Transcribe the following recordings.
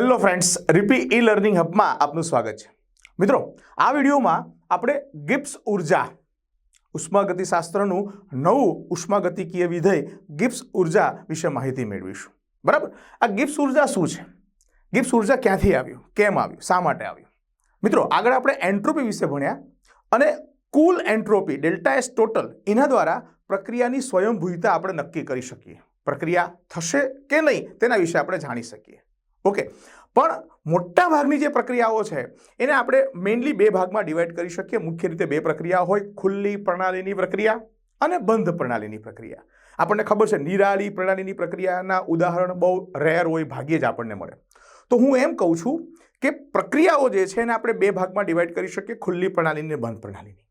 Hello friends, રીપી e learning હબમાં આપનું સ્વાગત છે. મિત્રો, આ વિડીયોમાં આપણે ગિપ્સ ઊર્જા ઉષ્માગતિશાસ્ત્રનું નવું ઉષ્માગતિકીય વિધેય ગિપ્સ ઊર્જા વિશે માહિતી મેળવીશું. બરાબર? આ ગિપ્સ ઊર્જા શું છે? ગિપ્સ ઊર્જા ક્યાંથી આવ્યું? કેમ આવ્યું? શા માટે આવ્યું? મિત્રો, આગળ આપણે એન્ટ્રોપી વિશે ભણ્યા અને કુલ એન્ટ્રોપી, ડેલ્ટા એસ ટોટલ, એના દ્વારા પ્રક્રિયાની સ્વયંભૂયતા આપણે નક્કી કરી શકીએ. પ્રક્રિયા થશે કે નહીં તેના વિશે આપણે જાણી શકીએ. ઓકે. પણ મોટા ભાગની જે પ્રક્રિયાઓ છે, એને આપણે મેઇનલી બે ભાગમાં ડિવાઈડ કરી શકીએ. મુખ્ય રીતે બે પ્રક્રિયા હોય, ખુલ્લી પ્રણાલીની પ્રક્રિયા અને બંધ પ્રણાલીની પ્રક્રિયા. આપણને ખબર છે, નિરાળી પ્રણાલીની પ્રક્રિયાના ઉદાહરણ બહુ રેર હોય, ભાગ્યે જ આપણને મળે. તો હું એમ કહું છું કે પ્રક્રિયાઓ જે છે, એને આપણે બે ભાગમાં ડિવાઈડ કરી શકીએ, ખુલ્લી પ્રણાલીની બંધ પ્રણાલીની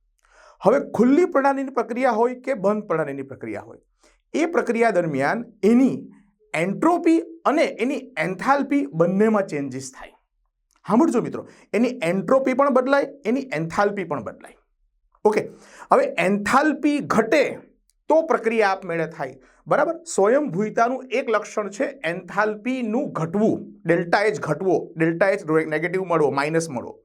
હવે ખુલ્લી પ્રણાલીની પ્રક્રિયા હોય કે બંધ પ્રણાલીની પ્રક્રિયા હોય? એ પ્રક્રિયા દરમિયાન એની એન્ટ્રોપી અને એની એન્થાલ્પી બંનેમાં ચેન્જીસ થાય. સાંભળજો મિત્રો, એની એન્ટ્રોપી પણ બદલાય, એની એન્થાલ્પી પણ બદલાય. ઓકે હવે એન્થાલ્પી ઘટે તો પ્રક્રિયા આપમેળે થાય. બરાબર? સ્વયંભૂયતાનું એક લક્ષણ છે એન્થાલ્પીનું ઘટવું. ડેલ્ટા એચ ઘટવો, ડેલ્ટા એચ નેગેટિવ મળવો માઇનસ મળવો.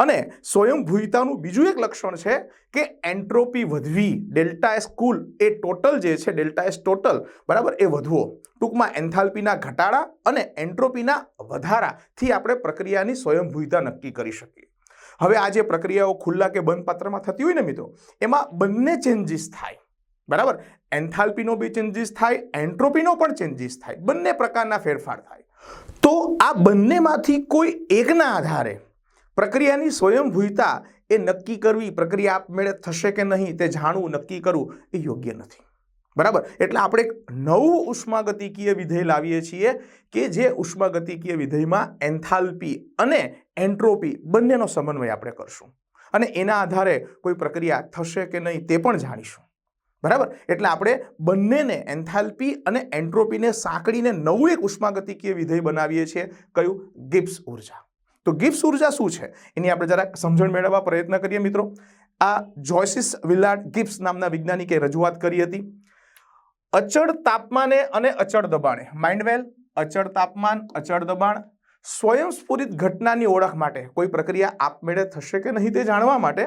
અને સ્વયંભૂયતાનું બીજું એક લક્ષણ છે કે એન્ટ્રોપી વધવી. ડેલ્ટા એસ કુલ એ ટોટલ જે છે, ડેલ્ટા એસ ટોટલ, બરાબર, એ વધવો. ટૂંકમાં એન્થાલ્પીના ઘટાડા અને એન્ટ્રોપીના વધારાથી આપણે પ્રક્રિયાની સ્વયંભૂયતા નક્કી કરી શકીએ. હવે આ જે પ્રક્રિયાઓ ખુલ્લા કે બંધ પાત્રમાં થતી હોય ને મિત્રો, એમાં બંને ચેન્જીસ થાય. બરાબર? એન્થાલ્પીનો બી ચેન્જીસ થાય, એન્ટ્રોપીનો પણ ચેન્જીસ થાય. બંને પ્રકારના ફેરફાર થાય. તો આ બંનેમાંથી કોઈ એકના આધારે પ્રક્રિયાની સ્વયંભૂયતા એ નક્કી કરવી, પ્રક્રિયા આપમેળે થશે કે નહીં તે જાણવું, નક્કી કરવું એ યોગ્ય નથી. બરાબર? એટલે આપણે એક નવું ઉષ્માગતિકીય વિધેય લાવીએ છીએ કે જે ઉષ્માગતિકીય વિધેયમાં એન્થાલ્પી અને એન્ટ્રોપી બંનેનો સમન્વય આપણે કરશું. અને એના આધારે કોઈ પ્રક્રિયા થશે કે નહીં તે પણ જાણીશું. બરાબર? એટલે આપણે બંનેને, એન્થાલ્પી અને એન્ટ્રોપીને સાંકળીને નવું એક ઉષ્માગતિકીય વિધેય બનાવીએ છીએ. કયું? ગિબ્સ ઊર્જા. તો ગિબ્સ ઊર્જા શું છે? એની આપણે જરાક સમજણ મેળવવા પ્રયત્ન કરીએ મિત્રો. આ જોયસિસ વિલાર્ડ ગિબ્સ નામના વૈજ્ઞાનિકે રજૂઆત કરી હતી. અચળ તાપમાને અને અચળ દબાણે. માઇન્ડવેલ અચળ તાપમાન, અચળ દબાણ સ્વયંસ્ફુરિત ઘટનાની ઓળખ માટે. કોઈ પ્રક્રિયા આપમેળે થશે કે નહીં તે જાણવા માટે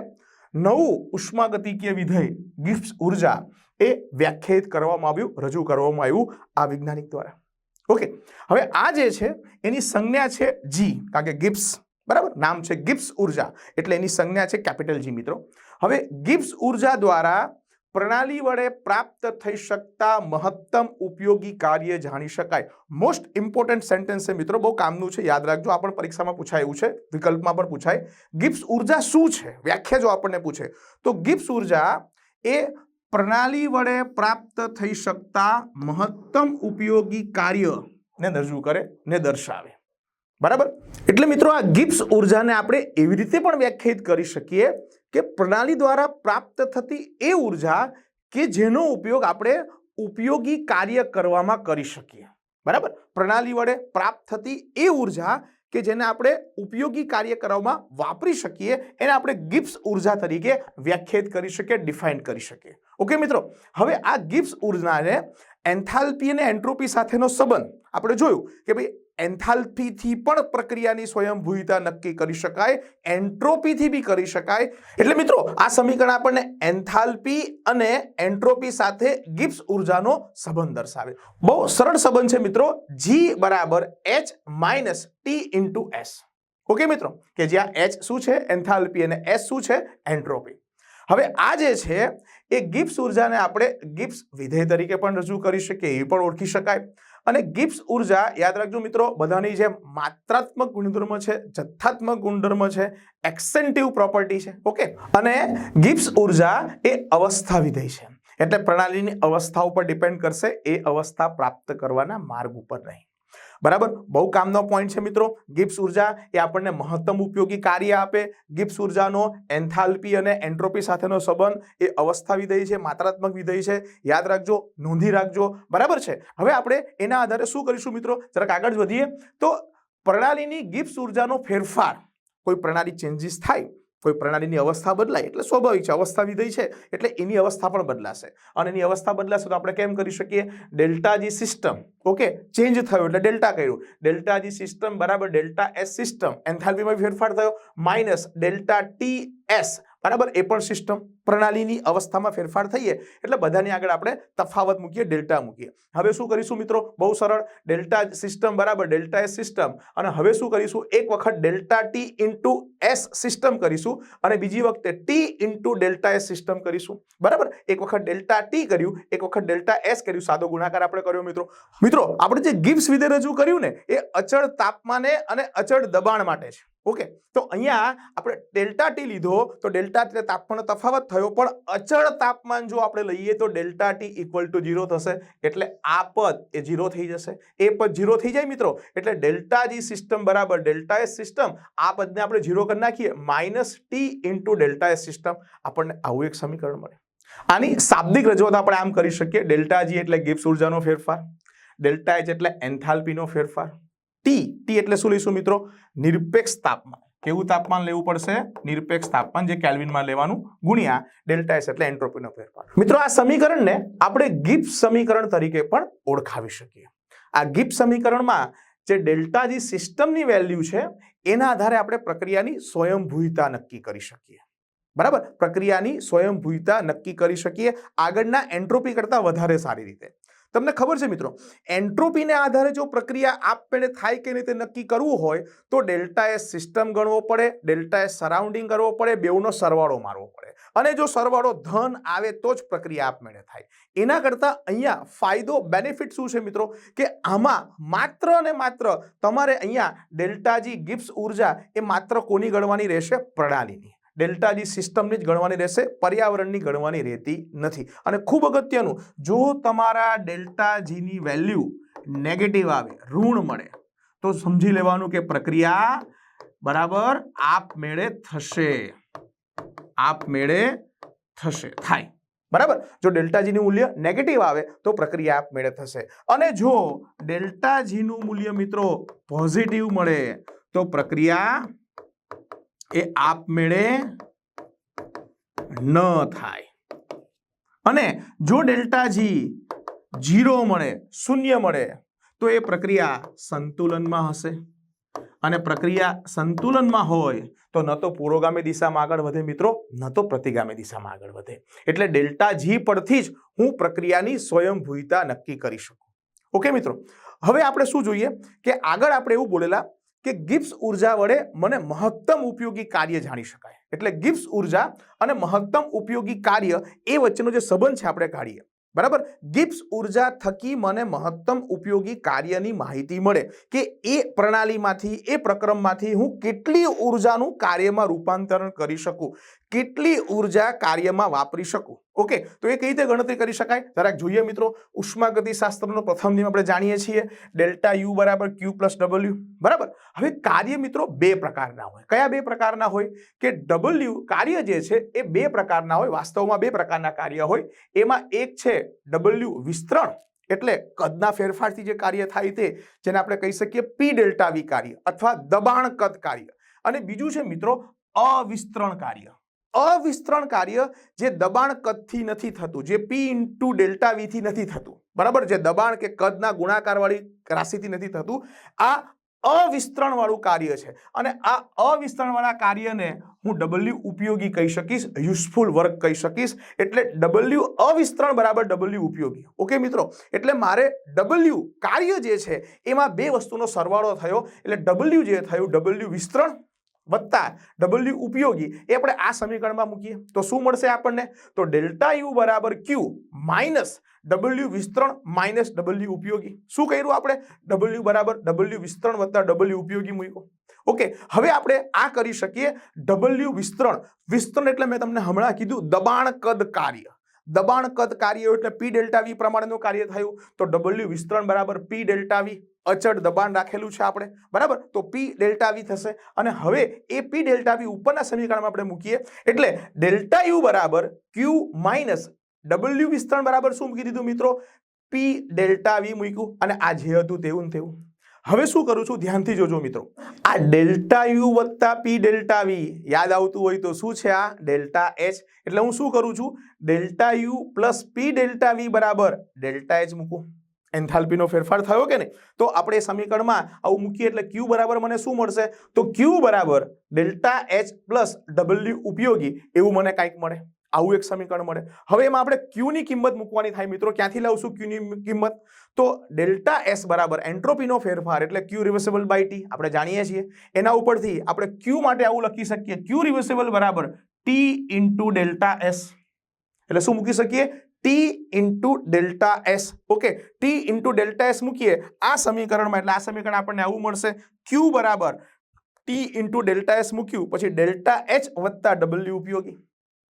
નવું ઉષ્માગતિકીય વિધેય ગિફ્ટ ઊર્જા એ વ્યાખ્યાયિત કરવામાં આવ્યું, રજૂ કરવામાં આવ્યું આ વૈજ્ઞાનિક દ્વારા. ઓકે. હવે આ જે છે, એની સંજ્ઞા છે જી કારણ કે ગિબ્સ બરાબર? નામ છે ગિબ્સ ઊર્જા. એટલે એની સંજ્ઞા છે કેપિટલ જી મિત્રો. હવે ગિબ્સ ઊર્જા દ્વારા પ્રણાલી વડે પ્રાપ્ત થઈ શકતા મહત્તમ ઉપયોગી કાર્ય જાણી શકાય. મોસ્ટ ઇમ્પોર્ટન્ટ સેન્ટેન્સ છે, મિત્રો. બહુ કામનું છે. યાદ રાખજો, આ પણ પરીક્ષામાં પૂછાય એવું છે. વિકલ્પમાં પણ પૂછાય. ગિપ્સ ઊર્જા શું છે? વ્યાખ્યા જો આપણને પૂછે, તો ગિબ્સ ઊર્જા એ પ્રણાલી વડે પ્રાપ્ત થઈ શકતા મહત્તમ ઉપયોગી કાર્યને રજૂ કરે ને દર્શાવે. બરાબર? એટલે મિત્રો આ ગિબ્સ ઉર્જાને આપણે એવી રીતે પણ વ્યાખ્યાયિત કરી શકીએ કે પ્રણાલી દ્વારા પ્રાપ્ત થતી એ ઊર્જા કે જેનો ઉપયોગ આપણે ઉપયોગી કાર્ય કરવામાં કરી શકીએ. બરાબર? પ્રણાલી વડે પ્રાપ્ત થતી એ ઊર્જા કે જેને આપણે ઉપયોગી કાર્ય કરવામાં વાપરી શકીએ, એને આપણે ગિબ્સ ઊર્જા તરીકે વ્યાખ્યાયિત કરી શકીએ, ડિફાઇન કરી શકીએ. ઓકે મિત્રો, હવે આ ગિબ્સ ઉર્જાને એન્થાલ્પી અને એન્ટ્રોપી સાથેનો સંબંધ આપણે જોયું કે ભાઈ એન્થાલ્પીથી પણ પ્રક્રિયાની સ્વયંભૂયતા નક્કી કરી શકાય એન્ટ્રોપીથી બી કરી શકાય. એટલે મિત્રો, આ સમીકરણ આપણને એન્થાલ્પી અને એન્ટ્રોપી સાથે ગિબ્સ ઉર્જાનો સંબંધ દર્શાવે. બહુ સરળ સંબંધ છે મિત્રો જી બરાબર H minus T into S okay મિત્રો, કે જ્યાં એચ શું છે? એન્થાલ્પી અને એસ શું છે? એન્ટ્રોપી હવે આ જે છે એ ગિબ્સ ઉર્જાને આપણે ગિપ્સ વિધેય તરીકે પણ રજૂ કરી શકીએ, એ પણ ઓળખી શકાય. અને ગિબ્સ ઊર્જા, યાદ રાખજો મિત્રો, બધાની જેમ માત્રાત્મક ગુણધર્મ છે, જથ્થાત્મક ગુણધર્મ છે, એક્સેન્ટિવ પ્રોપર્ટી છે, ઓકે? અને ગિબ્સ ઊર્જા એ અવસ્થા વિધેય છે. એટલે પ્રણાલીની અવસ્થા ઉપર ડિપેન્ડ કરશે, એ અવસ્થા પ્રાપ્ત કરવાના માર્ગ ઉપર નહીં. બરાબર? બહુ કામનો પોઈન્ટ છે મિત્રો. ગિપ્સ ઊર્જા એ આપણને મહત્તમ ઉપયોગી કાર્ય આપે. ગિપ્સ ઉર્જાનો એન્થાલ્પી અને એન્ટ્રોપી સાથેનો સંબંધ એ અવસ્થા વિધેય છે, માત્રાત્મક વિધેય છે. યાદ રાખજો, નોંધી રાખજો. બરાબર છે? હવે આપણે એના આધારે શું કરીશું મિત્રો? જરાક આગળ વધીએ. તો પ્રણાલીની ગિપ્સ ઉર્જાનો ફેરફાર. કોઈ પ્રણાલી ચેન્જીસ થાય કોઈ પ્રણાલીની અવસ્થા બદલાય એટલે સ્વાભાવિક છે, અવસ્થા વિધેય છે, એટલે એની અવસ્થા પણ બદલાશે. અને એની અવસ્થા બદલાશે તો આપણે કેમ કરી શકીએ? Delta G system, okay, change થયો એટલે ડેલ્ટા કર્યું. ડેલ્ટા જી સિસ્ટમ બરાબર ડેલ્ટા એસ સિસ્ટમ, એન્થાલ્પીમાં ફેરફાર થયો. માઇનસ ડેલ્ટા ટી એસ બરાબર? એ પણ સિસ્ટમ પ્રણાલીની અવસ્થામાં ફેરફાર થઈએ એટલે બધાની આગળ આપણે તફાવત મૂકીએ, ડેલ્ટા મૂકીએ. હવે શું કરીશું મિત્રો? બહુ સરળ. ડેલ્ટા સિસ્ટમ બરાબર? ડેલ્ટા એસ સિસ્ટમ અને હવે શું કરીશું? એક વખત delta T into S system કરીશું અને બીજી વખતે T into delta S system કરીશું. બરાબર? એક વખત ડેલ્ટા ટી કર્યું, એક વખત ડેલ્ટા એસ કર્યું. સાદો ગુણાકાર આપણે કર્યો મિત્રો. મિત્રો, આપણે જે ગિબ્સ વિધે રજૂ કર્યું ને, એ અચળ તાપમાને અને અચળ દબાણ માટે છે. ઓકે. તો અહીંયા આપણે ડેલ્ટા ટી લીધો તો ડેલ્ટા ટી તાપમાનનો તફાવત થયો, પણ અચળ તાપમાન જો આપણે લઈએ તો delta T equal to zero થશે. એટલે આ પદ એ ઝીરો થઈ જશે. એ પદ ઝીરો થઈ જાય મિત્રો, એટલે ડેલ્ટા જી સિસ્ટમ બરાબર, ડેલ્ટા એસ સિસ્ટમ આ પદને આપણે ઝીરો કરી નાખીએ. Minus T into delta S system આપણને આવું એક સમીકરણ મળે. આની શાબ્દિક રજૂઆત આપણે આમ કરી શકીએ. ડેલ્ટા જી એટલે ગિપ્સ ઉર્જાનો ફેરફાર, ડેલ્ટા એચ એટલે એન્થાલ્પીનો ફેરફાર ટી ટી એટલે શું લઈશું મિત્રો? નિરપેક્ષ તાપમાન. કેવું તાપમાન લેવું પડશે? નિરપેક્ષ તાપમાન જે કેલ્વિનમાં લેવાનું ગુણ્યા ડેલ્ટા એસ એટલે એન્ટ્રોપીનો ફેરફાર. મિત્રો, આ સમીકરણને આપણે ગિબ્સ સમીકરણ તરીકે પણ ઓળખાવી શકીએ. આ ગિબ્સ સમીકરણમાં જે ડેલ્ટા જી સિસ્ટમની વેલ્યુ છે, એના આધારે આપણે પ્રક્રિયાની સ્વયંભૂયતા નક્કી કરી શકીએ. બરાબર? પ્રક્રિયાની સ્વયંભૂયતા નક્કી કરી શકીએ. આગળના એન્ટ્રોપી કરતાં વધારે સારી રીતે. તમને ખબર છે મિત્રો, એન્ટ્રોપીને આધારે જો પ્રક્રિયા આપમેળે થાય કે નહીં તે નક્કી કરવું હોય, તો ડેલ્ટા એસ સિસ્ટમ ગણવો પડે ડેલ્ટા એસ સરાઉન્ડિંગ કરવો પડે, બેઉનો સરવાળો મારવો પડે. અને જો સરવાળો ધન આવે તો જ પ્રક્રિયા આપમેળે થાય. એના કરતાં અહીંયા ફાયદો, બેનિફિટ શું છે મિત્રો? કે આમાં માત્ર ને માત્ર તમારે અહીંયા ડેલ્ટાજી ગિફ્ટ ઊર્જા એ માત્ર કોની ગણવાની રહેશે? પ્રણાલીની. ડેલ્ટાજી સિસ્ટમની જ ગણવાની રહેશે, પર્યાવરણની ગણવાની રહેતી નથી. અને ખૂબ અગત્યનું, જો તમારા ડેલ્ટાજીની વેલ્યુ નેગેટિવ આવે, ઋણ મળે, તો સમજી લેવાનું કે પ્રક્રિયા બરાબર આપમેળે થશે. આપમેળે થશે, થાય. બરાબર? જો ડેલ્ટાજીનું મૂલ્ય નેગેટિવ આવે, તો પ્રક્રિયા આપમેળે થશે. અને જો ડેલ્ટાજીનું મૂલ્ય મિત્રો પોઝિટિવ મળે, તો પ્રક્રિયા એ આપમેળે ન થાય. અને જો ડેલ્ટા જી જીરો મળે, શૂન્ય મળે, તો એ પ્રક્રિયા સંતુલનમાં હશે. અને પ્રક્રિયા સંતુલનમાં હોય, તો ન તો પુરોગામી દિશામાં આગળ વધે મિત્રો, ન તો પ્રતિગામી દિશામાં આગળ વધે. એટલે ડેલ્ટા જી પરથી જ હું પ્રક્રિયાની સ્વયંભૂયતા નક્કી કરી શકું. ઓકે મિત્રો? હવે આપણે શું જોઈએ? કે આગળ આપણે એવું બોલેલા કે ગિબ્સ ઊર્જા વડે મને મહત્તમ ઉપયોગી કાર્ય જાણી શકાય. એટલે ગિબ્સ ઊર્જા અને મહત્તમ ઉપયોગી કાર્ય એ વચ્ચેનો જે સંબંધ છે આપણે કાઢીએ. બરાબર? ગિબ્સ ઊર્જા થકી મને મહત્તમ ઉપયોગી કાર્યની માહિતી મળે કે એ પ્રણાલીમાંથી, એ પ્રક્રમમાંથી હું કેટલી ઉર્જાનું કાર્યમાં રૂપાંતરણ કરી શકું? કેટલી ઊર્જા કાર્યમાં વાપરી શકું? ઓકે, તો એ કઈ રીતે ગણતરી કરી શકાય? જરાક જોઈએ મિત્રો ઉષ્માગતિશાસ્ત્રનો પ્રથમ નિયમ આપણે જાણીએ છીએ, ડેલ્ટા યુ બરાબર ક્યુ પ્લસ ડબલ્યુ, બરાબર? હવે કાર્ય મિત્રો બે પ્રકારના હોય. કયા બે પ્રકારના હોય? કે ડબલ્યુ કાર્ય જે છે, એ બે પ્રકારના હોય, વાસ્તવમાં બે પ્રકારના કાર્ય હોય. એમાં એક છે ડબલ્યુ વિસ્તરણ, એટલે કદના ફેરફારથી જે કાર્ય થાય તે, જેને આપણે કહી શકીએ પી ડેલ્ટા વી કાર્ય, અથવા દબાણ કદ કાર્ય. અને બીજું છે મિત્રો, અવિસ્તરણ કાર્ય. અવિસ્તરણ કાર્ય જે દબાણ કદથી નથી થતું, જે પી ઇન્ટુ ડેલ્ટા વીથી નથી થતું. બરાબર? જે દબાણ કે કદના ગુણાકારવાળી રાશિથી નથી થતું. આ અવિસ્તરણવાળું કાર્ય છે. અને આ અવિસ્તરણવાળા કાર્યને હું ડબલ્યુ ઉપયોગી કહી શકીશ યુઝફુલ વર્ક કહી શકીશ. એટલે ડબલ્યુ અવિસ્તરણ બરાબર ડબલ્યુ ઉપયોગી. ઓકે મિત્રો? એટલે મારે ડબલ્યુ કાર્ય જે છે, એમાં બે વસ્તુનો સરવાળો થયો. એટલે ડબલ્યુ જે થયું ડબલ્યુ વિસ્તરણ વત્તા ડબલ્યુ ઉપયોગી. એ આપણે આ સમીકરણમાં મૂકીએ. તો શું મળશે આપણને? તો ડેલ્ટા યુ બરાબર ક્યુ માઇનસ ડબલ્યુ વિસ્તરણ માઇનસ ડબલ્યુ ઉપયોગી. શું કર્યું આપણે? ડબલ્યુ બરાબર ડબલ્યુ વિસ્તરણ વત્તા ડબલ્યુ ઉપયોગી મૂક્યું. ઓકે, હવે આપણે આ કરી શકીએ ડબલ્યુ વિસ્તરણ. વિસ્તરણ એટલે મેં તમને હમણાં કીધું દબાણ કદ કાર્ય. દબાણ કદ કાર્ય એટલે પી ડેલ્ટા વી પ્રમાણેનું કાર્ય થયું. તો ડબલ્યુ વિસ્તરણ બરાબર પી ડેલ્ટા વી અચળ દબાણ રાખેલું છે આપણે. બરાબર? તો પી ડેલ્ટા વી થશે. અને હવે એ પી ડેલ્ટા વી ઉપરના સમીકરણમાં આપણે મૂકીએ. એટલે ડેલ્ટા યુ બરાબર ક્યુ માઇનસ ડબલ્યુ વિસ્તરણ બરાબર શું મૂકી દીધું મિત્રો? પી ડેલ્ટા વી મૂક્યું. અને આ જે હતું તેવું ને તેવું. હવે શું કરું છું? ધ્યાનથી જોજો મિત્રો. આ ડેલ્ટા યુ વત્તા પી ડેલ્ટા વી યાદ આવતું હોય તો શું છે આ? ડેલ્ટા એચ એટલે હું શું કરું છું? Delta U plus P delta V બરાબર ડેલ્ટા એચ મૂકું. એન્થાલ્પીનો ફેરફાર થયો કે નહીં? તો આપણે એ સમીકરણમાં આવું મૂકીએ એટલે ક્યુ બરાબર મને શું મળશે? તો ક્યુ બરાબર ડેલ્ટા એચ પ્લસ ડબલ્યુ ઉપયોગી એવું મને કાંઈક મળે. આવું એક સમીકરણ મળે. હવે એમાં આપણે ક્યુની કિંમત મૂકવાની થાય મિત્રો. ક્યાંથી લાવશું ક્યુની કિંમત? તો ડેલ્ટા એસ બરાબર એન્ટ્રોપીનો ફેરફાર એટલે ક્યુ રિવર્સેબલ બાય ટી આપણે જાણીએ છીએ. એના ઉપરથી આપણે ક્યુ માટે આવું લખી શકીએ. ક્યુ રિવર્સેબલ બરાબર ટી ઇન્ટુ ડેલ્ટા એસ એટલે શું મૂકી શકીએ? T into delta S okay T into delta S મૂકીએ. આ સમીકરણમાં, એટલે આ સમીકરણ આપણને આવું મળશે. ક્યુ બરાબર ટી ઇન્ટુ ડેલ્ટા એસ મૂક્યું. પછી ડેલ્ટા એચ વત્તા ડબલ્યુ ઉપયોગી.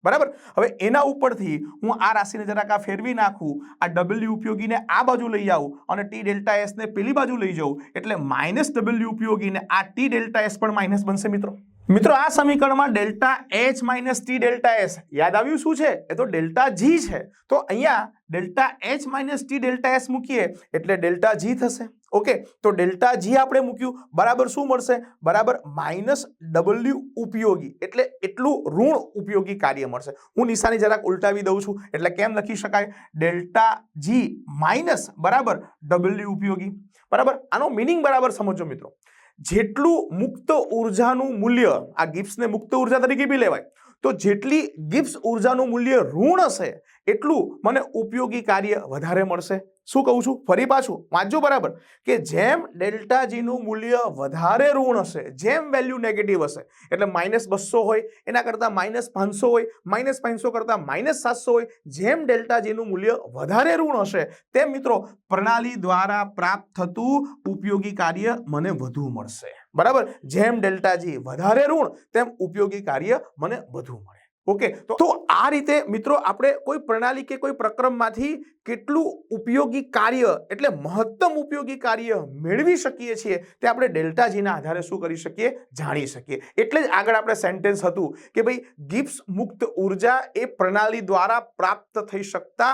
બરાબર? હવે એના ઉપરથી હું આ રાશિને જરાક આ ફેરવી નાખું. આ ડબલ્યુ ઉપયોગીને આ બાજુ લઈ આવું અને ટી ડેલ્ટા એસને પેલી બાજુ લઈ જાઉં એટલે માઇનસ ડબલ્યુ ઉપયોગીને આ ટી ડેલ્ટા એસ પણ માઇનસ બનશે મિત્રો. મિત્રો, આ સમીકરણમાં delta H minus T delta S. યાદ આવ્યું શું છે? એ તો ડેલ્ટા જી છે. તો અહીંયા delta H minus T delta S મૂકીએ એટલે ડેલ્ટા જી થશે. ઓકે, તો ડેલ્ટા જી આપણે મૂક્યું. બરાબર શું મળશે? બરાબર માઇનસ ડબલ્યુ ઉપયોગી. એટલે એટલું ઋણ ઉપયોગી કાર્ય મળશે. હું નિશાની જરાક ઉલટાવી દઉં છું. એટલે કેમ લખી શકાય? ડેલ્ટા જી માઇનસ બરાબર ડબલ્યુ ઉપયોગી. બરાબર? આનો મિનિંગ બરાબર સમજો મિત્રો. જેટલું મુક્ત ઉર્જાનું મૂલ્ય, આ ગિફ્ટ્સને મુક્ત ઊર્જા તરીકે બી લેવાય, તો જેટલી ગિફ્ટ્સ ઉર્જાનું મૂલ્ય ઋણ હશે, એટલું મને ઉપયોગી કાર્ય વધારે મળશે. શું કહું છું? ફરી પાછું, વાંચજો બરાબર. કે જેમ ડેલ્ટા જીનું મૂલ્ય વધારે ઋણ હશે, જેમ વેલ્યુ નેગેટિવ હશે, એટલે માઇનસ બસો હોય, એના કરતાં માઇનસ પાંચસો હોય માઇનસ પાંચસો કરતાં માઇનસ સાતસો હોય, જેમ ડેલ્ટા જીનું મૂલ્ય વધારે ઋણ હશે, તેમ મિત્રો પ્રણાલી દ્વારા પ્રાપ્ત થતું ઉપયોગી કાર્ય મને વધુ મળશે. બરાબર? જેમ ડેલ્ટા જી વધારે ઋણ, તેમ ઉપયોગી કાર્ય મને વધુ મળે. ઓકે, તો આ રીતે મિત્રો આપણે કોઈ પ્રણાલી કે કોઈ પ્રક્રમમાંથી કેટલું ઉપયોગી કાર્ય એટલે મહત્તમ ઉપયોગી કાર્ય મેળવી શકીએ છીએ તે આપણે ડેલ્ટા જીના આધારે શું કરી શકીએ? જાણી શકીએ. એટલે જ આગળ આપણે સેન્ટેન્સ હતું કે ભાઈ ગિપ્સ મુક્ત ઊર્જા એ પ્રણાલી દ્વારા પ્રાપ્ત થઈ શકતા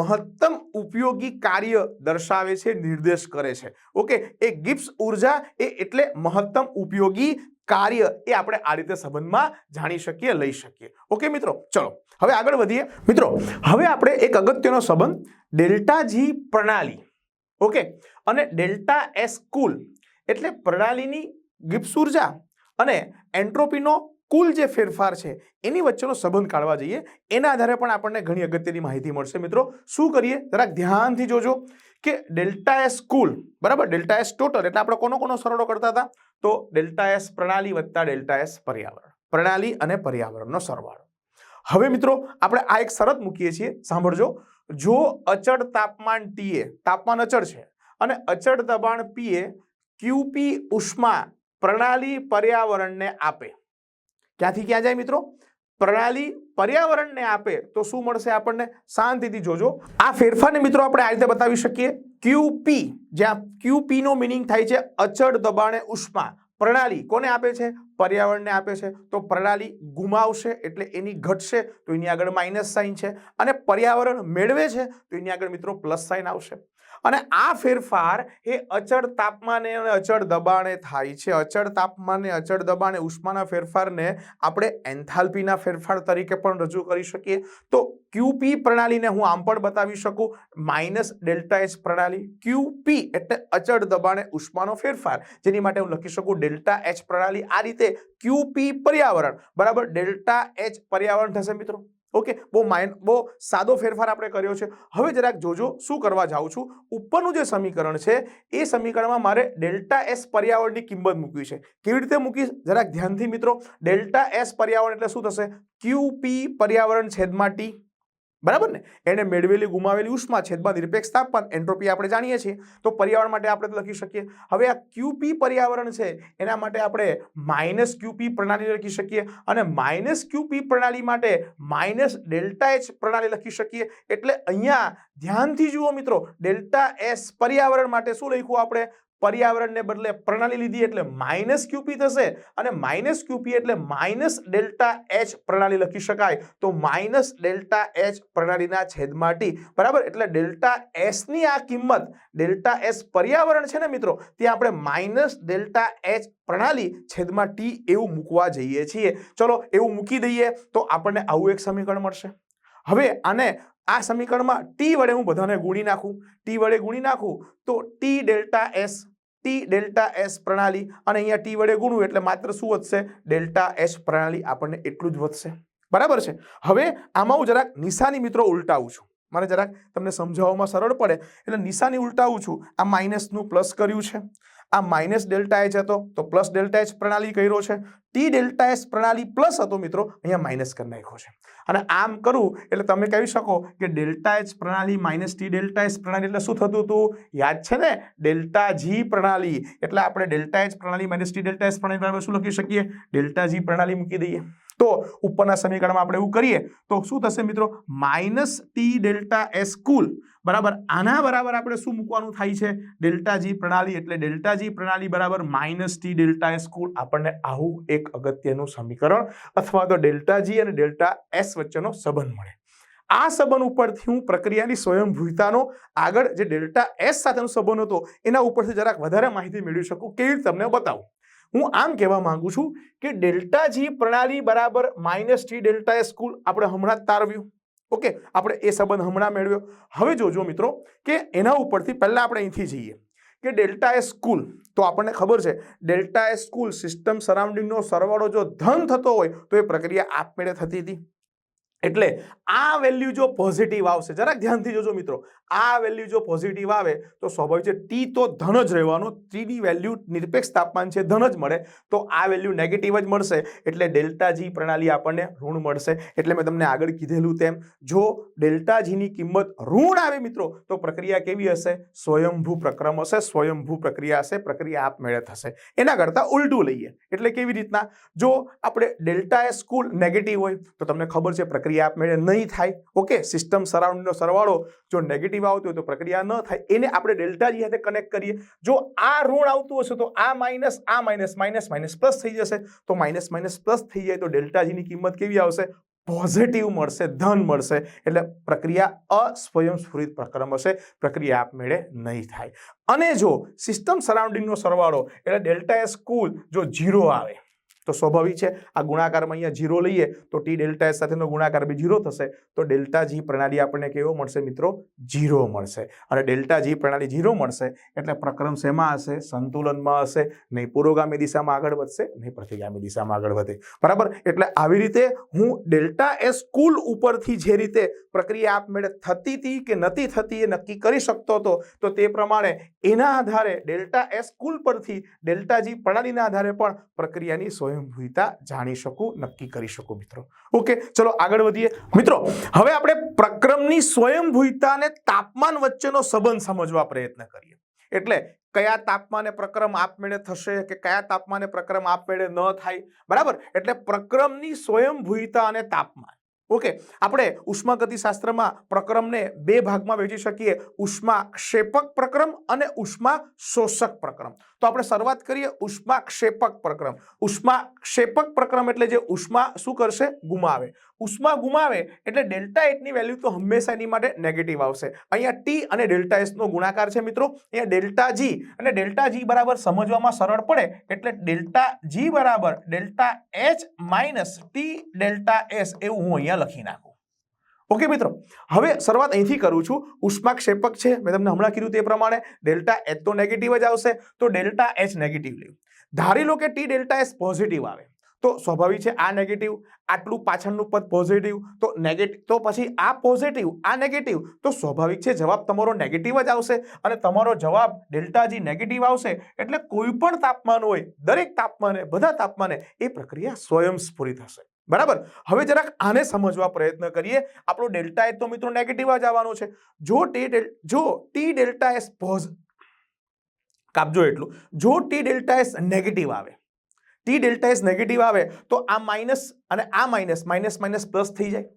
મહત્તમ ઉપયોગી કાર્ય દર્શાવે છે, નિર્દેશ કરે છે. ઓકે, એ ગિપ્સ ઊર્જા એ એટલે મહત્તમ ઉપયોગી કાર્ય એ આપણે આ રીતે સંબંધમાં જાણી શકીએ, લઈ શકીએ. ઓકે મિત્રો? ચલો, હવે આગળ વધીએ. મિત્રો, હવે આપણે એક અગત્યનો સંબંધ ડેલ્ટા જી પ્રણાલી. ઓકે? અને ડેલ્ટા એસ કુલ, એટલે પ્રણાલીની ગિપ્સ ઊર્જા અને એન્ટ્રોપીનો કુલ જે ફેરફાર છે, એની વચ્ચેનો સંબંધ કાઢવા જઈએ. એના આધારે પણ આપણને ઘણી અગત્યની માહિતી મળશે. મિત્રો, શું કરીએ? જરાક ધ્યાનથી જોજો. કે ડેલ્ટા એસ કુલ, બરાબર? ડેલ્ટા એસ ટોટલ, એટલે આપણે કોનો કોનો સરળો કરતા હતા? તો ડેલ્ટા એસ પ્રણાલી વત્તા ડેલ્ટા એસ પર્યાવરણ, પ્રણાલી અને પર્યાવરણનો સરવાળો. હવે મિત્રો, આપણે આ એક શરત મૂકીએ છીએ, સાંભળજો. જો અચળ તાપમાન ટીએ તાપમાન અચળ છે, અને અચળ દબાણ પીએ ક્યુપી ઉષ્મા પ્રણાલી પર્યાવરણને આપે. ક્યાંથી ક્યાં જાય મિત્રો? પ્રણાલી પર્યાવરણને આપે, તો શું મળશે આપણને? શાંતિથી જોજો. આ ફેરફારને મિત્રો આપણે આ રીતે બતાવી શકીએ. ક્યુપી જ્યાં ક્યુપી નો મિનિંગ થાય છે અચળ દબાણે ઉષ્મા. પ્રણાલી કોને આપે છે? પર્યાવરણને આપે છે. તો પ્રણાલી ગુમાવશે એટલે એની ઘટશે, તો એની આગળ માઇનસ સાઇન છે. અને પર્યાવરણ મેળવે છે, તો એની આગળ મિત્રો પ્લસ સાઇન આવશે. અને આ ફેરફાર એ અચળ તાપમાને અને અચળ દબાણે થાય છે. અચળ તાપમાને, અચળ દબાણે ઉષ્માના ફેરફારને આપણે એન્થાલ્પીના ફેરફાર તરીકે પણ રજૂ કરી શકીએ. તો ક્યુપી પ્રણાલીને હું આમ પણ બતાવી શકું. માઇનસ ડેલ્ટા એચ પ્રણાલી. ક્યુપી એટલે અચળ દબાણે ઉષ્માનો ફેરફાર. જેની માટે હું લખી શકું ડેલ્ટા એચ પ્રણાલી. આ રીતે ક્યુપી પર્યાવરણ. બરાબર? ડેલ્ટા એચ પર્યાવરણ થશે મિત્રો. ઓકે બહુ માઇન બહુ સાદો ફેરફાર આપણે કર્યો છે. હવે જરાક જોજો, શું કરવા જાઉં છું? ઉપરનું જે સમીકરણ છે, એ સમીકરણમાં મારે ડેલ્ટા એસ પર્યાવરણની કિંમત મૂકવી છે. કેવી રીતે મૂકી જરાક ધ્યાનથી મિત્રો. ડેલ્ટા એસ પર્યાવરણ એટલે શું થશે? ક્યુપી પર્યાવરણ છેદમાં ટી. બરાબર ને? એને મેળવેલી ગુમાવેલી ઉષ્મા છેદમાં નિરપેક્ષ તાપમાન, એન્ટ્રોપી આપણે જાણીએ છીએ. તો પર્યાવરણ માટે આપણે લખી શકીએ. હવે આ ક્યુપી પર્યાવરણ છે, એના માટે આપણે માઇનસ ક્યુપી પ્રણાલી લખી શકીએ અને માઇનસ ક્યુપી પ્રણાલી માટે માઇનસ ડેલ્ટા એચ પ્રણાલી લખી શકીએ. એટલે અહીંયા ધ્યાનથી જુઓ મિત્રો, ડેલ્ટા એસ પર્યાવરણ માટે શું લખ્યું આપણે? પર્યાવરણને બદલે પ્રણાલી લીધી એટલે માઇનસ ક્યુપી થશે અને માઇનસ ક્યુપી એટલે માઇનસ ડેલ્ટા એચ પ્રણાલી લખી શકાય. તો માઇનસ ડેલ્ટા એચ પ્રણાલીના છેદમાં ટી બરાબર? એટલે ડેલ્ટા એસની આ કિંમત ડેલ્ટા એસ પર્યાવરણ છે ને મિત્રો, ત્યાં આપણે માઇનસ ડેલ્ટા એચ પ્રણાલી છેદમાં ટી એવું મૂકવા જઈએ છીએ. ચલો, એવું મૂકી દઈએ તો આપણને આવું એક સમીકરણ મળશે. હવે આને આ સમીકરણમાં ટી વડે હું બધાને ગુણી નાખું. ટી વડે ગુણી નાખું તો T delta S T delta S પ્રણાલી અને અહીંયા ટી વડે ગુણું એટલે માત્ર શું વધશે? ડેલ્ટા એસ પ્રણાલી આપણને એટલું જ વધશે. બરાબર છે? હવે આમાં હું જરાક નિશાની મિત્રો ઉલટાવું છું. મારે જરાક તમને સમજાવવામાં સરળ પડે. એટલે નિશાની ઉલટાવું છું. આ માઇનસનું પ્લસ કર્યું છે. આ માઇનસ ડેલ્ટા એચ હતો, તો પ્લસ ડેલ્ટા એચ પ્રણાલી કર્યો છે. ટી ડેલ્ટા એચ પ્રણાલી પ્લસ હતો મિત્રો, અહીંયા માઇનસ કરી નાખ્યો છે. અને આમ કરું, એટલે તમે કહી શકો કે ડેલ્ટા એચ પ્રણાલી માઇનસ ટી ડેલ્ટા એચ પ્રણાલી, એટલે શું થતું હતું? યાદ છે ને? ડેલ્ટા જી પ્રણાલી. એટલે આપણે ડેલ્ટા એચ પ્રણાલી માઇનસ ટી ડેલ્ટા એચ પ્રણાલી બરાબર શું લખી શકીએ? ડેલ્ટા જી પ્રણાલી મૂકી દઈએ. તો ઉપરના સમીકરણમાં આપણે એવું કરીએ, તો શું થશે મિત્રો? માઇનસ ટી ડેલ્ટા એસ કુલ, બરાબર? આના બરાબર આપણે શું મૂકવાનું થાય છે? ડેલ્ટા જી પ્રણાલી, એટલે ડેલ્ટા જી પ્રણાલી બરાબર માઇનસ ટી ડેલ્ટા એસ કુલ, આપણને આવું એક અગત્યનું સમીકરણ અથવા તો ડેલ્ટા જી અને ડેલ્ટા એસ વચ્ચેનો સંબંધ મળે. આ સંબંધ ઉપરથી હું પ્રક્રિયાની સ્વયંભૂતાનો આગળ જે ડેલ્ટા એસ સાથેનો સંબંધ હતો, એના ઉપરથી જરાક વધારે માહિતી મેળવી શકું, કેવી રીતે તમને બતાવું? હું આમ કહેવા માંગુ છું કે ડેલ્ટા જી પ્રણાલી બરાબર માઇનસ ટી ડેલ્ટા એસ કુલ આપણે હમણાં જ તારવ્યું. ઓકે, આપણે એ સંબંધ હમણાં મેળવ્યો. હવે જોજો મિત્રો કે એના ઉપરથી પહેલાં આપણે અહીંથી જઈએ. કે ડેલ્ટા એસ કુલ તો આપણને ખબર છે, ડેલ્ટા એસ કુલ સિસ્ટમ સરાઉન્ડિંગનો સરવાળો જો ધન થતો હોય તો એ પ્રક્રિયા આપમેળે થતી હતી. એટલે આ વેલ્યુ જો પોઝિટિવ આવશે, જરાક ધ્યાનથી જોજો મિત્રો, આ વેલ્યુ જો પોઝિટિવ આવે, તો સ્વાભાવિક છે ટી તો ધન જ રહેવાનો ટીની વેલ્યુ નિરપેક્ષ તાપમાન છે, ધન જ મળે, તો આ વેલ્યુ નેગેટિવ જ મળશે, એટલે ડેલ્ટા જી પ્રણાલી આપણને ઋણ મળશે. એટલે મેં તમને આગળ કીધેલું તેમ, જો ડેલ્ટા જીની કિંમત ઋણ આવે મિત્રો, તો પ્રક્રિયા કેવી હશે? સ્વયંભૂ પ્રક્રમ હશે, સ્વયંભૂ પ્રક્રિયા હશે, પ્રક્રિયા આપમેળે થશે. એના કરતાં ઉલટું લઈએ. એટલે કેવી રીતના? જો આપણે ડેલ્ટા એસ કુલ નેગેટિવ હોય, તો તમને ખબર છે પ્રક્રિયા આપમેળે નહીં થાય, ઓકે સિસ્ટમ સરાઉન્ડનો સરવાળો જો નેગેટિવ આવતો હોય તો પ્રક્રિયા ન થાય, એને આપણે ડેલ્ટા જી સાથે કનેક્ટ કરીએ. જો આ ઋણ આવતું હશે તો આ માઇનસ આ માઇનસ માઇનસ માઇનસ પ્લસ થઈ જશે. તો માઇનસ માઇનસ પ્લસ થઈ જાય તો ડેલ્ટા જીની કિંમત કેવી આવશે? પોઝિટિવ મળશે, ધન મળશે. એટલે પ્રક્રિયા અસ્વયંસ્ફુરિત પ્રક્રમ હશે. પ્રક્રિયા આપમેળે નહીં થાય. અને જો સિસ્ટમ સરાઉન્ડિંગનો સરવાળો, એટલે ડેલ્ટા એસ કુલ જો ઝીરો આવે તો સ્વાભાવિક છે, આ ગુણાકારમાં અહીંયા જીરો લઈએ તો ટી ડેલ્ટા એસ સાથેનો ગુણાકાર બી જીરો થશે, તો ડેલ્ટા જી પ્રણાલી આપણને કેવો મળશે મિત્રો? જીરો મળશે. અને ડેલ્ટા જી પ્રણાલી જીરો મળશે એટલે પ્રક્રમ શેમાં હશે? સંતુલનમાં હશે. નહીં પુરોગામી દિશામાં આગળ વધશે, નહીં પ્રતિગામી દિશામાં આગળ વધે. બરાબર? એટલે આવી રીતે હું ડેલ્ટા એસ કુલ ઉપરથી જે રીતે પ્રક્રિયા આપમેળે થતી હતી કે નથી થતી એ નક્કી કરી શકતો હતો, તો તે પ્રમાણે એના આધારે ડેલ્ટા એસ કુલ પરથી ડેલ્ટા જી પ્રણાલીના આધારે પણ પ્રક્રિયાની સ્વયંભૂતા જાણી શકું, નક્કી કરી શકું, મિત્રો. ઓકે, ચલો આગળ વધીએ. મિત્રો, હવે આપણે પ્રક્રમની સ્વયંભૂતા અને તાપમાન વચ્ચેનો સંબંધ સમજવા પ્રયત્ન કરીએ. એટલે કયા તાપમાને પ્રક્રમ આપમેળે થશે કે કયા તાપમાને પ્રક્રમ આપમેળે ન થાય? બરાબર? એટલે પ્રક્રમની સ્વયંભૂતા અને તાપમાન. ઓકે, આપણે ઉષ્માગતિશાસ્ત્રમાં પ્રક્રમને બે ભાગમાં વહેંચી શકીએ. ઉષ્મા ક્ષેપક પ્રક્રમ અને ઉષ્મા શોષક પ્રક્રમ. તો આપણે શરૂઆત કરીએ ઉષ્મા ક્ષેપક પ્રક્રમ. ઉષ્મા ક્ષેપક પ્રક્રમ એટલે જે ઉષ્મા શું કરશે? ગુમાવે. ઉષ્મા ગુમાવે એટલે ડેલ્ટા એટની વેલ્યુ તો હંમેશા એની માટે નેગેટિવ આવશે. અહીંયા ટી અને ડેલ્ટા એસનો ગુણાકાર છે મિત્રો. અહીંયા ડેલ્ટા જી અને ડેલ્ટા જી બરાબર સમજવામાં સરળ પડે એટલે ડેલ્ટા જી બરાબર delta H minus T delta S એવું હું અહીંયા લખી નાખું. ઓકે, મિત્રો. હવે શરૂઆત અહીંથી કરું છું. ઉષ્માક્ષેપક છે. મેં તમને હમણાં કીધું તે પ્રમાણે ડેલ્ટા એચ તો નેગેટિવ જ આવશે. તો ડેલ્ટા એચ નેગેટિવ લેવું ધારી લો કે ટી ડેલ્ટા એચ પોઝિટિવ આવે. તો સ્વાભાવિક છે આ નેગેટિવ આટલું પાછળનું પદ પોઝિટિવ તો નેગેટિવ તો પછી આ પોઝિટિવ આ નેગેટિવ તો સ્વાભાવિક છે જવાબ તમારો નેગેટિવ જ આવશે અને તમારો જવાબ ડેલ્ટા જી નેગેટિવ આવશે. એટલે કોઈ પણ તાપમાન હોય, દરેક તાપમાને, બધા તાપમાને એ પ્રક્રિયા સ્વયંસ્ફુરિત હશે. બરાબર? હવે જરાક આને સમજવા પ્રયત્ન કરીએ. આપણો ડેલ્ટા એચ તો મિત્રો નેગેટિવ જ આવવાનો છે. જો ટી જો ટી ડેલ્ટા એસ પોઝ, કાપજો એટલું. જો ટી ડેલ્ટા એસ નેગેટિવ આવે ટી ડેલ્ટા એસ નેગેટિવ આવે, તો આ માઇનસ અને આ માઇનસ માઇનસ માઇનસ પ્લસ થઈ જાય.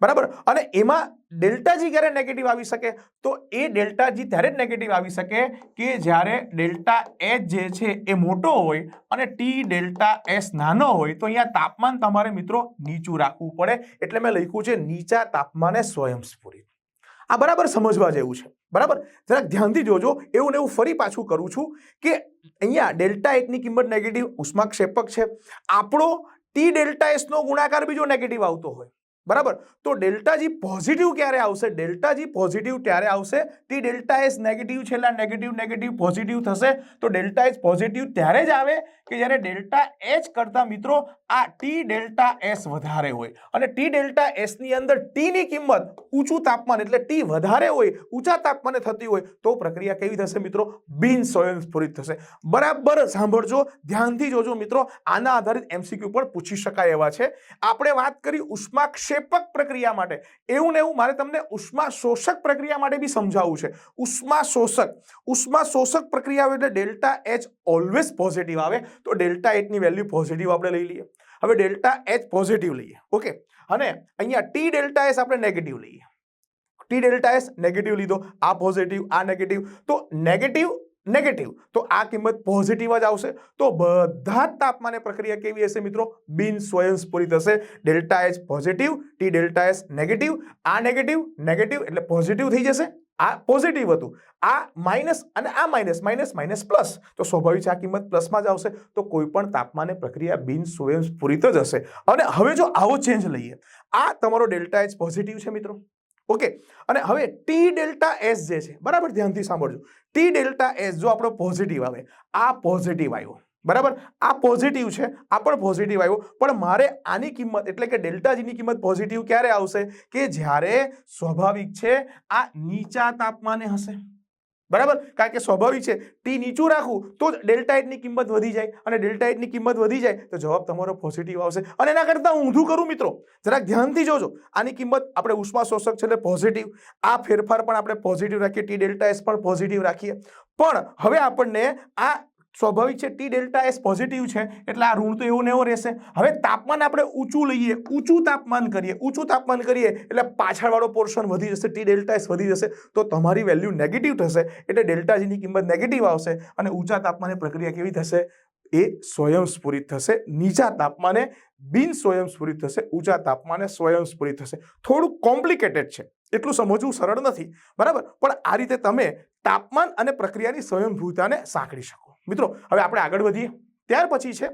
બરાબર? અને એમાં ડેલ્ટા જી ક્યારે નેગેટિવ આવી શકે? તો એ ડેલ્ટા જી ત્યારે જ નેગેટિવ આવી શકે કે જ્યારે ડેલ્ટા એચ જે છે એ મોટો હોય અને ટી ડેલ્ટા એસ નાનો હોય, તો અહીંયા તાપમાન તમારે મિત્રો નીચું રાખવું પડે. એટલે મેં લખ્યું છે નીચા તાપમાને સ્વયંસ્ફુરિત. આ બરાબર સમજવા જેવું છે. બરાબર? જરાક ધ્યાનથી જોજો. એવું ને એવું ફરી પાછું કરું છું કે અહીંયા ડેલ્ટા એચની કિંમત નેગેટિવ ઉષ્માક્ષેપક છે. આપણો ટી ડેલ્ટા એસનો ગુણાકાર બીજો નેગેટિવ આવતો હોય. બરાબર? તો ડેલ્ટા જી પોઝિટિવ ક્યારે આવશે? ડેલ્ટા જી પોઝિટિવ ત્યારે આવશે. ટી ડેલ્ટા એસ નેગેટિવ, છેલ્લા નેગેટિવ નેગેટિવ પોઝિટિવ થશે. તો ડેલ્ટા એસ પોઝિટિવ ત્યારે જ આવે કે જ્યારે ડેલ્ટા એચ કરતા મિત્રો આ ટી ડેલ્ટા એસ વધારે હોય. અને ટી ડેલ્ટા એસની અંદર ટી ની કિંમત ઊંચું તાપમાન એટલે ટી વધારે હોય, ઊંચા તાપમાને થતી હોય, તો પ્રક્રિયા કેવી થશે મિત્રો? બિન સ્વયંસ્ફુરિત થશે. બરાબર સાંભળજો, ધ્યાનથી જોજો મિત્રો, આના આધારિત એમસીક્યુ પણ પૂછી શકાય એવા છે. આપણે વાત કરી ઉષ્માક્ષેપક પ્રક્રિયા માટે. એવું ને એવું મારે તમને ઉષ્મા શોષક પ્રક્રિયા માટે બી સમજાવવું છે. ઉષ્મા શોષક ઉષ્મા શોષક પ્રક્રિયા એટલે ડેલ્ટા એચ ઓલવેઝ પોઝિટિવ આવે. તો ડેલ્ટા એચની વેલ્યુ પોઝિટિવ આપણે લઈ લઈએ. હવે ડેલ્ટા એચ પોઝિટિવ લઈએ. ઓકે અને અહીંયા ટી ડેલ્ટા એસ આપણે નેગેટિવ લઈએ. ટી ડેલ્ટા એસ નેગેટિવ લીધો. આ પોઝિટિવ આ નેગેટિવ તો નેગેટિવ નેગેટિવ તો આ કિંમત પોઝિટિવ જ આવશે. તો બધા તાપમાને પ્રક્રિયા કેવી હશે મિત્રો? બિન સ્વયંસ્ફુરિત હશે. Delta H positive T delta S negative આ નેગેટિવ નેગેટિવ એટલે પોઝિટિવ થઈ જશે. આ પોઝિટિવ હતું. આ માઇનસ અને આ માઇનસ માઇનસ માઇનસ પ્લસ તો સ્વાભાવિક છે આ કિંમત પ્લસમાં જ આવશે. તો કોઈ પણ તાપમાને પ્રક્રિયા બિન સ્વયંસ્ફુરિત જ હશે. અને હવે જો આવો ચેન્જ લઈએ. આ તમારો ડેલ્ટા એચ પોઝિટિવ છે મિત્રો. ઓકે અને હવે ટી ડેલ્ટા એસ જે છે, બરાબર? ધ્યાનથી સાંભળજો. ટી ડેલ્ટા એસ જો આપણો પોઝિટિવ આવે, આ પોઝિટિવ આવ્યો. બરાબર? આ પોઝિટિવ છે, આ પણ પોઝિટિવ આવ્યો. પણ મારે આની કિંમત, એટલે કે ડેલ્ટાજીની કિંમત પોઝિટિવ ક્યારે આવશે? કે જ્યારે સ્વાભાવિક છે, આ નીચા તાપમાને હશે. બરાબર? કારણ કે સ્વાભાવિક છે ટી નીચું રાખવું તો જ ડેલ્ટાઇટની કિંમત વધી જાય. અને ડેલ્ટાઇટની કિંમત વધી જાય, તો જવાબ તમારો પોઝિટિવ આવશે. અને એના કરતાં ઊંધું કરું મિત્રો. જરાક ધ્યાનથી જોજો. આની કિંમત આપણે ઉષ્મા શોષક છે, એટલે પોઝિટિવ આ ફેરફાર પણ આપણે પોઝિટિવ રાખીએ ટી ડેલ્ટા એસ પણ પોઝિટિવ રાખીએ. પણ હવે આપણને આ સ્વાભાવિક છે ટી ડેલ્ટા એસ પોઝિટિવ છે, એટલે આ ઋણ તો એવું ને એવું રહેશે. હવે તાપમાન આપણે ઊંચું લઈએ, ઊંચું તાપમાન કરીએ, ઊંચું તાપમાન કરીએ, એટલે પાછળવાળો પોર્શન વધી જશે ટી ડેલ્ટા એસ વધી જશે, તો તમારી વેલ્યુ નેગેટિવ થશે, એટલે ડેલ્ટાજીની કિંમત નેગેટિવ આવશે, અને ઊંચા તાપમાને પ્રક્રિયા કેવી થશે? એ સ્વયંસ્ફુરિત થશે. નીચા તાપમાને બિન સ્વયંસ્ફુરિત થશે, ઊંચા તાપમાને સ્વયંસ્ફુરિત થશે. થોડું કોમ્પ્લિકેટેડ છે. એટલું સમજવું સરળ નથી, બરાબર? પણ આ રીતે તમે તાપમાન અને પ્રક્રિયાની સ્વયંભૂતાને સાંકળી શકો. મિત્રો, હવે આપણે આગળ વધીએ. ત્યાર પછી છે,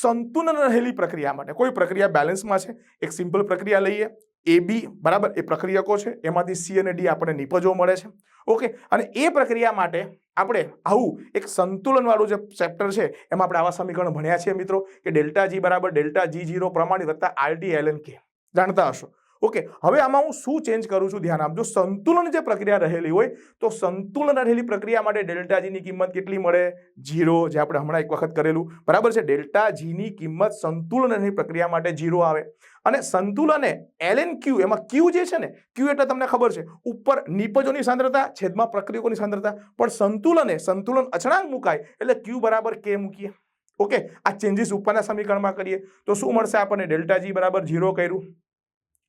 સંતુલન રહેલી પ્રક્રિયા માટે. કોઈ પ્રક્રિયા બેલેન્સમાં છે? એક સિમ્પલ પ્રક્રિયા લઈએ. એ બી બરાબર? એ પ્રક્રિયકો છે. એમાંથી સી અને ડી આપણને નિપજો મળે છે. ઓકે અને એ પ્રક્રિયા માટે આપણે આવું એક સંતુલનવાળું જે ચેપ્ટર છે, એમાં આપણે આવા સમીકરણ ભણ્યા છીએ મિત્રો, કે ડેલ્ટા જી બરાબર ડેલ્ટા જી જીરો પ્રમાણિત વત્તા આરટી એલ કે જાણતા હશો. ઓકે હવે આમાં હું શું ચેન્જ કરું છું? ધ્યાન આપજો. સંતુલન જે પ્રક્રિયા રહેલી હોય, તો સંતુલન રહેલી પ્રક્રિયા માટે ડેલ્ટા જીની કિંમત કેટલી મળે? જીરો જે આપણે હમણાં એક વખત કરેલું. બરાબર છે? ડેલ્ટા જીની કિંમત સંતુલન રહેલી પ્રક્રિયા માટે જીરો આવે. અને સંતુલને એલ એન ક્યુ એમાં ક્યુ જે છે ને ક્યુ એટલે તમને ખબર છે, ઉપર નિપજોની સાંદ્રતા, છેદમાં પ્રક્રિયકોની સાંદ્રતા. પણ સંતુલને, સંતુલન અચળાંક મુકાય, એટલે ક્યુ બરાબર કે મૂકીએ. ઓકે આ ચેન્જીસ ઉપરના સમીકરણમાં કરીએ. તો શું મળશે આપણને? ડેલ્ટા જી બરાબર ઝીરો કર્યું.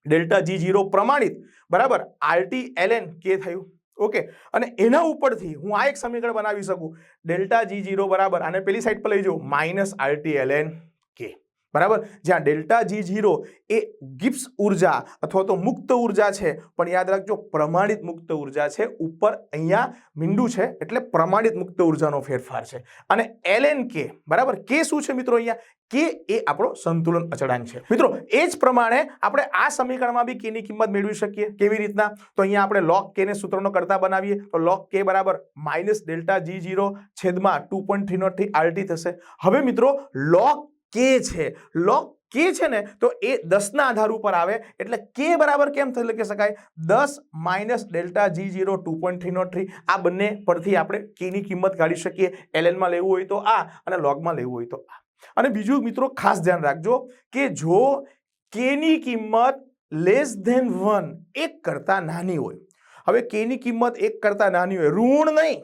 ડેલ્ટા જી જીરો પ્રમાણિત, બરાબર? આરટી એલ એન કે થયું. ઓકે. અને એના ઉપરથી હું આ એક સમીકરણ બનાવી શકું. ડેલ્ટા જી જીરો બરાબર. આને પેલી સાઈડ પર લઈ જાઉં માઇનસ આરટી એલ એન કે. બરાબર? જ્યાં ડેલ્ટા જી જીરો એ ગિપ્સ ઊર્જા અથવા તો મુક્ત ઊર્જા છે. પણ યાદ રાખજો, પ્રમાણિત મુક્ત ઊર્જા છે. ઉપર અહીંયા મીંડું છે, એટલે પ્રમાણિત મુક્ત ઉર્જાનો ફેરફાર છે. અને એલ એન કે, બરાબર? કે શું છે મિત્રો અહીંયા? કે એ આપણો સંતુલન અચળાંક છે. મિત્રો, એ જ પ્રમાણે આપણે આ સમીકરણમાં બી કેની કિંમત મેળવી શકીએ કેવી રીતના? તો અહીંયા આપણે લોક કે ને સૂત્રનો કરતા બનાવીએ. તો લોક કે બરાબર માઇનસ ડેલ્ટા જી જીરો છેદમાં two point three nought three RT થશે. હવે મિત્રો લોક કે છે? લોક કે છે ને, તો એ દસના આધાર ઉપર આવે. એટલે કે બરાબર કેમ થઈ લખી શકાય. દસ minus delta G zero two point three nought three. આ બંને પરથી આપણે કેની કિંમત કાઢી શકીએ. એલએનમાં લેવું હોય તો આ અને લોગમાં લેવું હોય તો આ. અને બીજું મિત્રો ખાસ ધ્યાન રાખજો કે જો કેની કિંમત લેસ ધેન વન એક કરતાં નાની હોય. હવે કેની કિંમત એક કરતાં નાની હોય. ઋણ નહીં.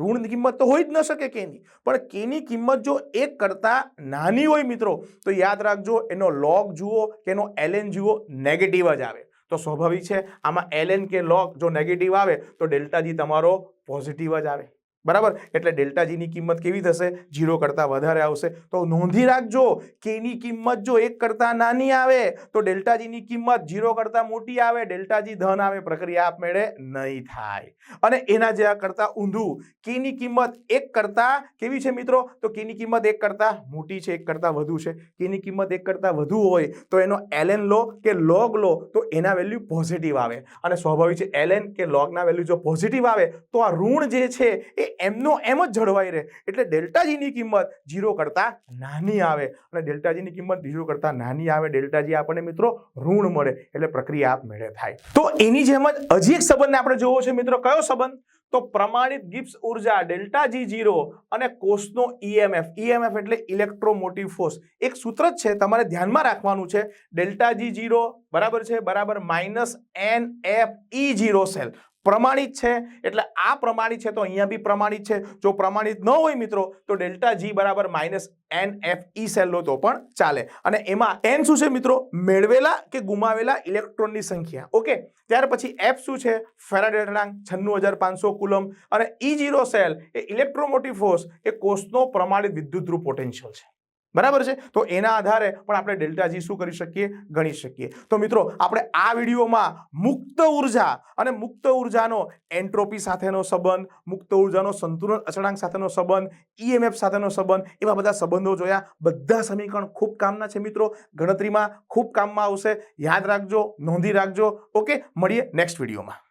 ઋણની કિંમત તો હોઈ જ ન શકે કેની. પણ કેની કિંમત જો એક કરતાં નાની હોય મિત્રો, તો યાદ રાખજો એનો લોગ જુઓ કે એનો એલએન જુઓ નેગેટિવ જ આવે. તો સ્વાભાવિક છે, આમાં એલએન કે લોગ જો નેગેટિવ આવે, તો ડેલ્ટા જી તમારો પોઝિટિવ જ આવે. બરાબર? એટલે ડેલ્ટા જીની કિંમત કેવી થશે? ઝીરો કરતાં વધારે આવશે. તો નોંધી રાખજો કેની કિંમત જો એક કરતાં નાની આવે, તો ડેલ્ટા જીની કિંમત જીરો કરતાં મોટી આવે, ડેલ્ટા જી ધન આવે, પ્રક્રિયા આપમેળે નહીં થાય. અને એના જેવા કરતાં ઊંધું કેની કિંમત એક કરતાં કેવી છે મિત્રો? તો કેની કિંમત એક કરતાં મોટી છે, એક કરતાં વધુ છે. કેની કિંમત એક કરતાં વધુ હોય, તો એનો એલએન લો કે લોગ લો, તો એના વેલ્યુ પોઝિટિવ આવે. અને સ્વાભાવિક છે એલએન કે લોગના વેલ્યુ જો પોઝિટિવ આવે, તો આ ઋણ જે છે, એ એમનો એમ જ જળવાઈ રહે. એટલે ડેલ્ટાજીની કિંમત જીરો કરતાં નાની આવે. અને ડેલ્ટાજીની કિંમત જીરો કરતાં નાની આવે, ડેલ્ટાજી આપણને મિત્રો ઋણ મળે. એટલે પ્રક્રિયા આપમેળે થાય. તો એની જેમ જ હજી એક સંબંધને આપણે જોવો છે મિત્રો. કયો સંબંધ? તો પ્રમાણિત ગિપ્સ ઊર્જા ડેલ્ટા જી જીરો અને કોષનો ઈએમએફ ઈએમએફ એટલે ઇલેક્ટ્રોમોટિવ ફોર્સ. એક સૂત્ર જ છે, તમારે ધ્યાનમાં રાખવાનું છે. ડેલ્ટા જી જીરો બરાબર છે? બરાબર minus N F E zero cell. પ્રમાણિત છે. એટલે આ પ્રમાણિત છે તો અહીંયા બી પ્રમાણિત છે. જો પ્રમાણિત ન હોય મિત્રો, તો ડેલ્ટા જી બરાબર minus N F E cell લો તો પણ ચાલે. અને એમાં એન શું છે મિત્રો? મેળવેલા કે ગુમાવેલા ઇલેક્ટ્રોનની સંખ્યા. ઓકે? ત્યાર પછી એફ શું છે? ફેરાડે છન્નું હજાર પાંચસો કુલમ અને ઈ જીરો સેલ એ ઇલેક્ટ્રોમોટિવ ફોર્સ એ કોષનો પ્રમાણિત વિદ્યુતરૂપ પોટેન્શિયલ છે. બરાબર છે? તો એના આધારે પણ આપણે ડેલ્ટા જી શું કરી શકીએ? ગણી શકીએ. તો મિત્રો, આપણે આ વિડીયોમાં મુક્ત ઊર્જા અને મુક્ત ઉર્જાનો એન્ટ્રોપી સાથેનો સંબંધ, મુક્ત ઉર્જાનો સંતુલન અચળાંક સાથેનો સંબંધ ઈએમએફ સાથેનો સંબંધ, એવા બધા સંબંધો જોયા. બધા સમીકરણ ખૂબ કામના છે મિત્રો. ગણતરીમાં ખૂબ કામમાં આવશે. યાદ રાખજો, નોંધી રાખજો. ઓકે? મળીએ નેક્સ્ટ વિડીયોમાં.